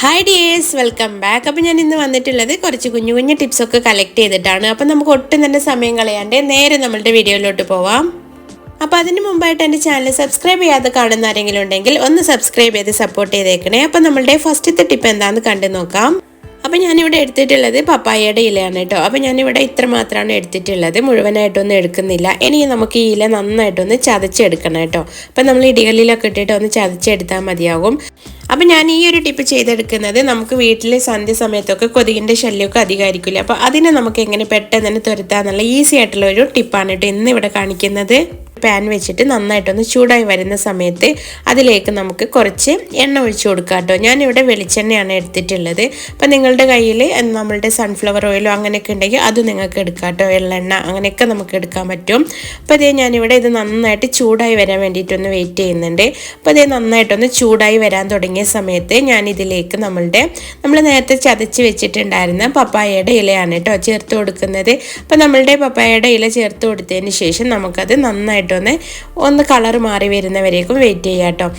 Hi dears welcome back അപ്പം ഞാൻ ഇന്ന് വന്നിട്ടുള്ളത് കുറച്ച് കുഞ്ഞു കുഞ്ഞു ടിപ്സൊക്കെ കളക്ട് ചെയ്തിട്ടാണ്. അപ്പം നമുക്ക് ഒട്ടും തന്നെ സമയം കളയാണ്ട് നേരെ നമ്മളുടെ വീഡിയോയിലോട്ട് പോവാം. അപ്പോൾ അതിന് മുമ്പായിട്ട് എന്റെ ചാനൽ സബ്സ്ക്രൈബ് ചെയ്യാതെ കാണുന്ന ആരെങ്കിലും ഉണ്ടെങ്കിൽ ഒന്ന് സബ്സ്ക്രൈബ് ചെയ്ത് സപ്പോർട്ട് ചെയ്തേക്കണേ. അപ്പം നമ്മളുടെ ഫസ്റ്റത്തെ ടിപ്പ് എന്താണെന്ന് കണ്ടു നോക്കാം. അപ്പം ഞാനിവിടെ എടുത്തിട്ടുള്ളത് പപ്പായയുടെ ഇലയാണ് കേട്ടോ അപ്പം ഞാനിവിടെ ഇത്ര മാത്രമാണ് എടുത്തിട്ടുള്ളത്. മുഴുവനായിട്ടൊന്നും എടുക്കുന്നില്ല. ഇനി നമുക്ക് ഈ ഇല നന്നായിട്ടൊന്ന് ചതച്ചെടുക്കണം കേട്ടോ അപ്പം നമ്മൾ ഇടികളിലൊക്കെ ഇട്ടിട്ട് ഒന്ന് ചതച്ചെടുത്താൽ മതിയാകും. അപ്പം ഞാൻ ഈ ഒരു ടിപ്പ് ചെയ്തെടുക്കുന്നത് നമുക്ക് വീട്ടിലെ സന്ധ്യ സമയത്തൊക്കെ കൊതുകിന്റെ ശല്യമൊക്കെ അധികമായിരിക്കില്ല അപ്പോൾ അതിനെ നമുക്ക് എങ്ങനെ പെട്ടെന്ന് തന്നെ തുരത്താന്നുള്ള ഈസി ആയിട്ടുള്ള ഒരു ടിപ്പാണ് കേട്ടോ ഇന്ന് ഇവിടെ കാണിക്കുന്നത്. പാൻ വെച്ചിട്ട് നന്നായിട്ടൊന്ന് ചൂടായി വരുന്ന സമയത്ത് അതിലേക്ക് നമുക്ക് കുറച്ച് എണ്ണ ഒഴിച്ചു കൊടുക്കാം കേട്ടോ. ഞാനിവിടെ വെളിച്ചെണ്ണയാണ് എടുത്തിട്ടുള്ളത്. അപ്പം നിങ്ങളുടെ കയ്യിൽ നമ്മളുടെ സൺഫ്ലവർ ഓയിലോ അങ്ങനെയൊക്കെ ഉണ്ടെങ്കിൽ അത് നിങ്ങൾക്ക് എടുക്കാം കേട്ടോ. എള്ളെണ്ണ അങ്ങനെയൊക്കെ നമുക്ക് എടുക്കാൻ പറ്റും. അപ്പോൾ അതേ ഞാനിവിടെ ഇത് നന്നായിട്ട് ചൂടായി വരാൻ വേണ്ടിയിട്ടൊന്ന് വെയിറ്റ് ചെയ്യുന്നുണ്ട്. അപ്പോൾ അതേ നന്നായിട്ടൊന്ന് ചൂടായി വരാൻ തുടങ്ങിയ സമയത്ത് ഞാൻ ഇതിലേക്ക് നമ്മളുടെ നമ്മൾ നേരത്തെ ചതച്ച് വെച്ചിട്ടുണ്ടായിരുന്ന പപ്പായയുടെ ഇലയാണ് കേട്ടോ ചേർത്ത് കൊടുക്കുന്നത്. അപ്പോൾ നമ്മളുടെ പപ്പായയുടെ ഇല ചേർത്ത് കൊടുത്തതിന് ശേഷം നമുക്കത് നന്നായിട്ടൊന്ന് ഒന്ന് കളർ മാറി വരുന്നവരേക്കും വെയിറ്റ് ചെയ്യാം കേട്ടോ.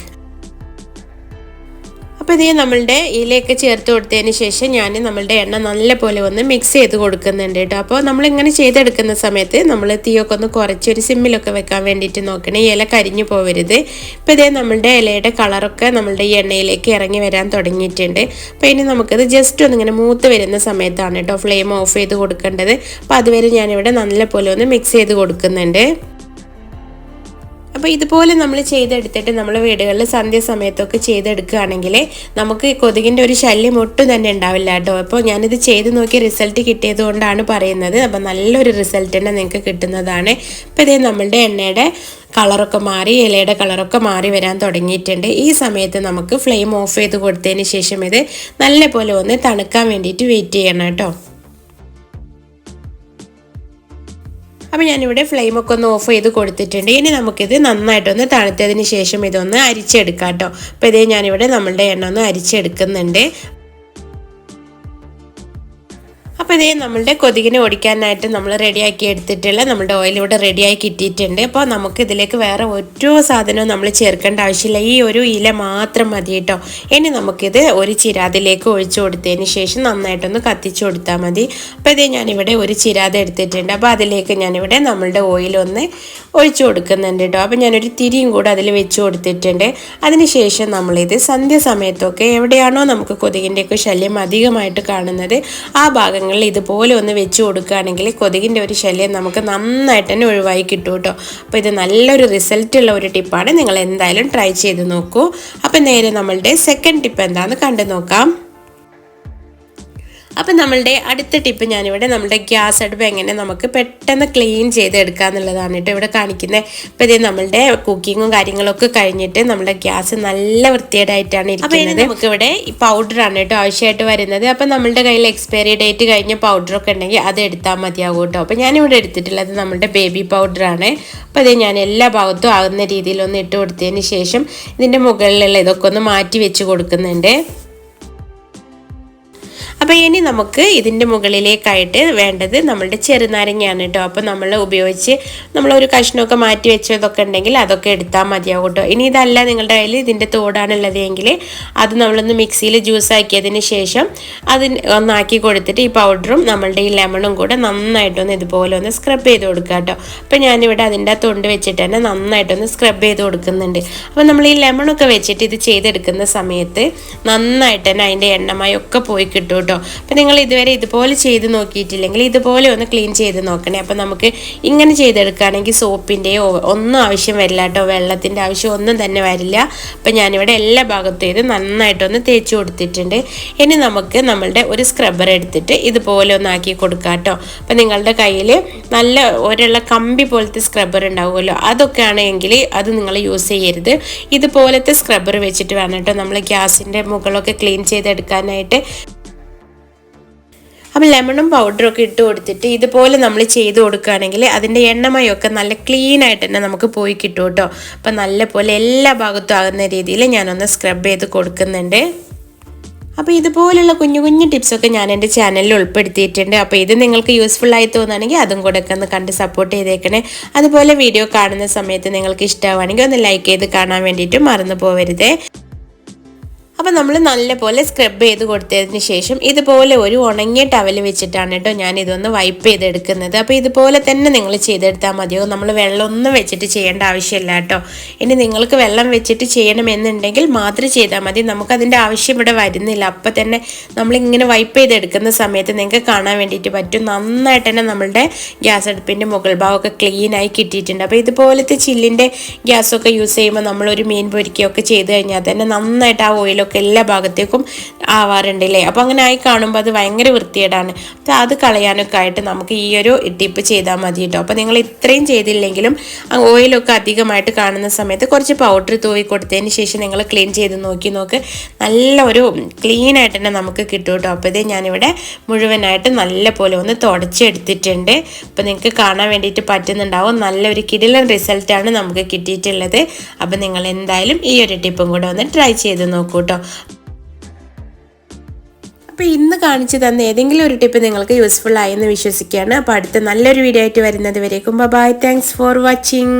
അപ്പോൾ ഇതേ നമ്മളുടെ ഇലയൊക്കെ ചേർത്ത് കൊടുത്തതിന് ശേഷം ഞാൻ നമ്മളുടെ എണ്ണ നല്ലപോലെ ഒന്ന് മിക്സ് ചെയ്ത് കൊടുക്കുന്നുണ്ട് കേട്ടോ. അപ്പോൾ നമ്മളിങ്ങനെ ചെയ്തെടുക്കുന്ന സമയത്ത് നമ്മൾ തീയൊക്കെ ഒന്ന് കുറച്ചൊരു സിമ്മിലൊക്കെ വെക്കാൻ വേണ്ടിയിട്ട് നോക്കണേ. ഇല കരിഞ്ഞു പോവരുത്. ഇപ്പോൾ ഇതേ നമ്മളുടെ ഇലയുടെ കളറൊക്കെ നമ്മളുടെ ഈ എണ്ണയിലേക്ക് ഇറങ്ങി വരാൻ തുടങ്ങിയിട്ടുണ്ട്. അപ്പോൾ ഇനി നമുക്കത് ജസ്റ്റ് ഒന്ന് ഇങ്ങനെ മൂത്ത് വരുന്ന സമയത്താണ് കേട്ടോ ഫ്ലെയിം ഓഫ് ചെയ്ത് കൊടുക്കേണ്ടത്. അപ്പോൾ അതുവരെ ഞാനിവിടെ നല്ല പോലെ ഒന്ന് മിക്സ് ചെയ്ത് കൊടുക്കുന്നുണ്ട്. അപ്പോൾ ഇതുപോലെ നമ്മൾ ചെയ്തെടുത്തിട്ട് നമ്മൾ വീടുകളിൽ സന്ധ്യ സമയത്തൊക്കെ ചെയ്തെടുക്കുകയാണെങ്കിൽ നമുക്ക് കൊതുകിന്റെ ഒരു ശല്യം ഒട്ടും തന്നെ ഉണ്ടാവില്ല കേട്ടോ. അപ്പോൾ ഞാനിത് ചെയ്ത് നോക്കി റിസൾട്ട് കിട്ടിയത് കൊണ്ടാണ് പറയുന്നത്. അപ്പോൾ നല്ലൊരു റിസൾട്ട് തന്നെ നിങ്ങൾക്ക് കിട്ടുന്നതാണ്. അപ്പോൾ ഇതേ നമ്മളുടെ എണ്ണയുടെ കളറൊക്കെ മാറി ഇലയുടെ കളറൊക്കെ മാറി വരാൻ തുടങ്ങിയിട്ടുണ്ട്. ഈ സമയത്ത് നമുക്ക് ഫ്ലെയിം ഓഫ് ചെയ്ത് കൊടുത്തതിന് ശേഷം ഇത് നല്ല പോലെ ഒന്ന് തണുക്കാൻ വേണ്ടിയിട്ട് വെയിറ്റ് ചെയ്യണം കേട്ടോ. അപ്പോൾ ഞാനിവിടെ ഫ്ലെയിമൊക്കെ ഒന്ന് ഓഫ് ചെയ്ത് കൊടുത്തിട്ടുണ്ട്. ഇനി നമുക്കിത് നന്നായിട്ടൊന്ന് തണുത്തതിന് ശേഷം ഇതൊന്ന് അരിച്ചെടുക്കാം കേട്ടോ അപ്പോൾ ഇതേ ഞാനിവിടെ നമ്മളുടെ എണ്ണ ഒന്ന് അരിച്ചെടുക്കുന്നുണ്ട്. അപ്പോൾ ഇതേ നമ്മളുടെ കൊതുകിനെ ഓടിക്കാനായിട്ട് നമ്മൾ റെഡിയാക്കി എടുത്തിട്ടുള്ള നമ്മുടെ ഓയിൽ ഇവിടെ റെഡിയായി കിട്ടിയിട്ടുണ്ട്. അപ്പോൾ നമുക്ക് ഇതിലേക്ക് വേറെ ഒരു സാധനവും നമ്മൾ ചേർക്കേണ്ട ആവശ്യമില്ല. ഈ ഒരു ഇല മാത്രം മതി കേട്ടോ. ഇനി നമുക്കിത് ഒരു ചിരാതിലേക്ക് ഒഴിച്ചു കൊടുത്തതിന് ശേഷം നന്നായിട്ടൊന്ന് കത്തിച്ചു കൊടുത്താൽ മതി. അപ്പോൾ ഇതേ ഞാനിവിടെ ഒരു ചിരാത എടുത്തിട്ടുണ്ട്. അപ്പോൾ അതിലേക്ക് ഞാനിവിടെ നമ്മളുടെ ഓയിൽ ഒന്ന് ഒഴിച്ചു കൊടുക്കുന്നുണ്ട് കേട്ടോ. അപ്പോൾ ഞാനൊരു തിരിയും കൂടെ അതിൽ വെച്ച് കൊടുത്തിട്ടുണ്ട്. അതിനുശേഷം നമ്മളിത് സന്ധ്യ സമയത്തൊക്കെ എവിടെയാണോ നമുക്ക് കൊതുകിന്റെയൊക്കെ ശല്യം അധികമായിട്ട് കാണുന്നത് ആ ഭാഗങ്ങളിൽ ഇതുപോലെ ഒന്ന് വെച്ച് കൊടുക്കുകയാണെങ്കിൽ കൊതുകിന്റെ ഒരു ശല്യം നമുക്ക് നന്നായിട്ട് തന്നെ ഒഴിവായി കിട്ടും കേട്ടോ. അപ്പോൾ ഇത് നല്ലൊരു റിസൾട്ടുള്ള ഒരു ടിപ്പാണ് നിങ്ങൾ എന്തായാലും ട്രൈ ചെയ്ത് നോക്കൂ. അപ്പോൾ നേരെ നമ്മളുടെ സെക്കൻഡ് ടിപ്പ് എന്താണെന്ന് കണ്ടു നോക്കാം. അപ്പം നമ്മളുടെ അടുത്ത ടിപ്പ് ഞാനിവിടെ നമ്മുടെ ഗ്യാസ് അടുപ്പ് എങ്ങനെ നമുക്ക് പെട്ടെന്ന് ക്ലീൻ ചെയ്തെടുക്കുക എന്നുള്ളതാണ് കേട്ടോ ഇവിടെ കാണിക്കുന്നത് ഇപ്പം ഇതേ നമ്മളുടെ കുക്കിങ്ങും കാര്യങ്ങളൊക്കെ കഴിഞ്ഞിട്ട് നമ്മുടെ ഗ്യാസ് നല്ല വൃത്തിയേടായിട്ടാണ് ഇരിക്കുന്നത്. നമുക്കിവിടെ ഈ പൗഡറാണ് കേട്ടോ ആവശ്യമായിട്ട് വരുന്നത്. അപ്പം നമ്മളുടെ കയ്യിൽ എക്സ്പയറി ഡേറ്റ് കഴിഞ്ഞ പൗഡറൊക്കെ ഉണ്ടെങ്കിൽ അത് എടുത്താൽ മതിയാകും കേട്ടോ. അപ്പം ഞാനിവിടെ എടുത്തിട്ടുള്ളത് നമ്മുടെ ബേബി പൗഡറാണ് അപ്പോൾ അതേ ഞാൻ എല്ലാ ഭാഗത്തും ആകുന്ന രീതിയിലൊന്ന് ഇട്ട് കൊടുത്തതിന് ശേഷം ഇതിന്റെ മുകളിലുള്ള ഇതൊക്കെ ഒന്ന് മാറ്റി വെച്ച് കൊടുക്കുന്നുണ്ട്. അപ്പോൾ ഇനി നമുക്ക് ഇതിന്റെ മുകളിലേക്കായിട്ട് വേണ്ടത് നമ്മളുടെ ചെറുനാരങ്ങയാണ് കേട്ടോ. അപ്പോൾ നമ്മൾ ഉപയോഗിച്ച് നമ്മളൊരു കഷ്ണമൊക്കെ മാറ്റി വെച്ചതൊക്കെ ഉണ്ടെങ്കിൽ അതൊക്കെ എടുത്താൽ മതിയാവും കേട്ടോ. ഇനി ഇതല്ല നിങ്ങളുടെ കയ്യിൽ ഇതിന്റെ തോടാണുള്ളത് എങ്കിൽ അത് നമ്മളൊന്ന് മിക്സിയിൽ ജ്യൂസ് ആക്കിയതിന് ശേഷം അത് ഒന്നാക്കി കൊടുത്തിട്ട് ഈ പൗഡറും നമ്മളുടെ ഈ ലെമണും കൂടെ നന്നായിട്ടൊന്ന് ഇതുപോലെ ഒന്ന് സ്ക്രബ് ചെയ്ത് കൊടുക്കുക കേട്ടോ. അപ്പോൾ ഞാനിവിടെ അതിന്റെ തൊണ്ട് വെച്ചിട്ട് തന്നെ നന്നായിട്ടൊന്ന് സ്ക്രബ് ചെയ്ത് കൊടുക്കുന്നുണ്ട്. അപ്പോൾ നമ്മൾ ഈ ലെമണൊക്കെ വെച്ചിട്ട് ഇത് ചെയ്തെടുക്കുന്ന സമയത്ത് നന്നായിട്ട് തന്നെ അതിന്റെ എണ്ണമയൊക്കെ പോയി കിട്ടും കേട്ടോ. അപ്പം നിങ്ങൾ ഇതുവരെ ഇതുപോലെ ചെയ്ത് നോക്കിയിട്ടില്ലെങ്കിൽ ഇതുപോലെ ഒന്ന് ക്ലീൻ ചെയ്ത് നോക്കണേ. അപ്പോൾ നമുക്ക് ഇങ്ങനെ ചെയ്തെടുക്കുകയാണെങ്കിൽ സോപ്പിന്റെയോ ഒന്നും ആവശ്യം വരില്ല കേട്ടോ. വെള്ളത്തിന്റെ ആവശ്യം ഒന്നും തന്നെ വരില്ല. അപ്പം ഞാനിവിടെ എല്ലാ ഭാഗത്തും ഇത് നന്നായിട്ടൊന്ന് തേച്ച് കൊടുത്തിട്ടുണ്ട്. ഇനി നമുക്ക് നമ്മളുടെ ഒരു സ്ക്രബ്ബർ എടുത്തിട്ട് ഇതുപോലെ ഒന്ന് ആക്കി കൊടുക്കാം കേട്ടോ. അപ്പം നിങ്ങളുടെ കയ്യിൽ നല്ല ഒരുള്ള കമ്പി പോലത്തെ സ്ക്രബ്ബർ ഉണ്ടാവുമല്ലോ. അതൊക്കെ ആണെങ്കിൽ അത് നിങ്ങൾ യൂസ് ചെയ്യരുത്. ഇതുപോലത്തെ സ്ക്രബ്ബർ വെച്ചിട്ട് വേണം കേട്ടോ. നമ്മൾ ഗ്യാസിന്റെ മുകളൊക്കെ ക്ലീൻ ചെയ്തെടുക്കാനായിട്ട്. അപ്പം ലെമണും പൗഡറും ഒക്കെ ഇട്ട് കൊടുത്തിട്ട് ഇതുപോലെ നമ്മൾ ചെയ്ത് കൊടുക്കുകയാണെങ്കിൽ അതിന്റെ എണ്ണമയൊക്കെ നല്ല ക്ലീൻ ആയിട്ട് തന്നെ നമുക്ക് പോയി കിട്ടും കേട്ടോ. അപ്പം നല്ല പോലെ എല്ലാ ഭാഗത്തും ആകുന്ന രീതിയിൽ ഞാനൊന്ന് സ്ക്രബ് ചെയ്ത് കൊടുക്കുന്നുണ്ട്. അപ്പോൾ ഇതുപോലുള്ള കുഞ്ഞു കുഞ്ഞു ടിപ്സൊക്കെ ഞാൻ എന്റെ ചാനലിൽ ഉൾപ്പെടുത്തിയിട്ടുണ്ട്. അപ്പോൾ ഇത് നിങ്ങൾക്ക് യൂസ്ഫുൾ ആയി തോന്നുകയാണെങ്കിൽ അതും കൂടെ ഒക്കെ ഒന്ന് കണ്ട് സപ്പോർട്ട് ചെയ്തേക്കണേ. അതുപോലെ വീഡിയോ കാണുന്ന സമയത്ത് നിങ്ങൾക്ക് ഇഷ്ടമാണെങ്കിൽ ഒന്ന് ലൈക്ക് ചെയ്ത് കാണാൻ വേണ്ടിയിട്ട് മറന്നു പോകരുതേ അപ്പോൾ നമ്മൾ നല്ലപോലെ സ്ക്രബ് ചെയ്ത് കൊടുത്തതിന് ശേഷം ഇതുപോലെ ഒരു ഉണങ്ങിയ ടവൽ വെച്ചിട്ടാണ് കേട്ടോ ഞാൻ ഇതൊന്ന് വൈപ്പ് ചെയ്തെടുക്കുന്നത്. അപ്പോൾ ഇതുപോലെ തന്നെ നിങ്ങൾ ചെയ്തെടുത്താൽ മതിയോ നമ്മൾ വെള്ളമൊന്നും വെച്ചിട്ട് ചെയ്യേണ്ട ആവശ്യമില്ല കേട്ടോ ഇനി നിങ്ങൾക്ക് വെള്ളം വെച്ചിട്ട് ചെയ്യണമെന്നുണ്ടെങ്കിൽ മാത്രം ചെയ്താൽ മതി. നമുക്കതിന്റെ ആവശ്യം ഇവിടെ വരുന്നില്ല. അപ്പോൾ തന്നെ നമ്മളിങ്ങനെ വൈപ്പ് ചെയ്തെടുക്കുന്ന സമയത്ത് നിങ്ങൾക്ക് കാണാൻ വേണ്ടിയിട്ട് പറ്റും. നന്നായിട്ട് തന്നെ നമ്മളുടെ ഗ്യാസ് അടുപ്പിന്റെ മുകൾ ഭാഗമൊക്കെ ക്ലീനായി കിട്ടിയിട്ടുണ്ട്. അപ്പോൾ ഇതുപോലത്തെ ചില്ലിന്റെ ഗ്യാസൊക്കെ യൂസ് ചെയ്യുമ്പോൾ നമ്മളൊരു മീൻ പൊരിക്കുകയൊക്കെ ചെയ്ത് കഴിഞ്ഞാൽ തന്നെ നന്നായിട്ട് ആ ഓയിലൊക്കെ എല്ലാ ഭാഗത്തേക്കും ആവാറുണ്ട് അല്ലേ അപ്പോൾ അങ്ങനെ ആയി കാണുമ്പോൾ അത് ഭയങ്കര വൃത്തികേടാണ്. അപ്പോൾ അത് കളയാനൊക്കെ ആയിട്ട് നമുക്ക് ഈ ഒരു ടിപ്പ് ചെയ്താൽ മതി കേട്ടോ അപ്പോൾ നിങ്ങൾ ഇത്രയും ചെയ്തില്ലെങ്കിലും ഓയിലൊക്കെ അധികമായിട്ട് കാണുന്ന സമയത്ത് കുറച്ച് പൗഡർ തൂവി കൊടുത്തതിന് ശേഷം നിങ്ങൾ ക്ലീൻ ചെയ്ത് നോക്കി നോക്ക്. നല്ല ഒരു ക്ലീൻ ആയിട്ട് തന്നെ നമുക്ക് കിട്ടും കേട്ടോ അപ്പോൾ ഇത് ഞാനിവിടെ മുഴുവനായിട്ട് നല്ല പോലെ ഒന്ന് തുടച്ചെടുത്തിട്ടുണ്ട്. അപ്പോൾ നിങ്ങൾക്ക് കാണാൻ വേണ്ടിയിട്ട് പറ്റുന്നുണ്ടാവും. നല്ലൊരു കിടിലൻ റിസൾട്ടാണ് നമുക്ക് കിട്ടിയിട്ടുള്ളത്. അപ്പോൾ നിങ്ങൾ എന്തായാലും ഈ ഒരു ടിപ്പും കൂടെ ഒന്ന് ട്രൈ ചെയ്ത് നോക്കൂ കേട്ടോ അപ്പോൾ ഇന്ന് കാണിച്ചു തന്ന ഏതെങ്കിലും ഒരു ടിപ്പ് നിങ്ങൾക്ക് യൂസ്ഫുൾ ആയെന്ന് വിശ്വസിക്കുകയാണ്. അപ്പോൾ അടുത്ത നല്ലൊരു വീഡിയോ ആയിട്ട് വരുന്നത് വരേക്കും. Bye thanks for watching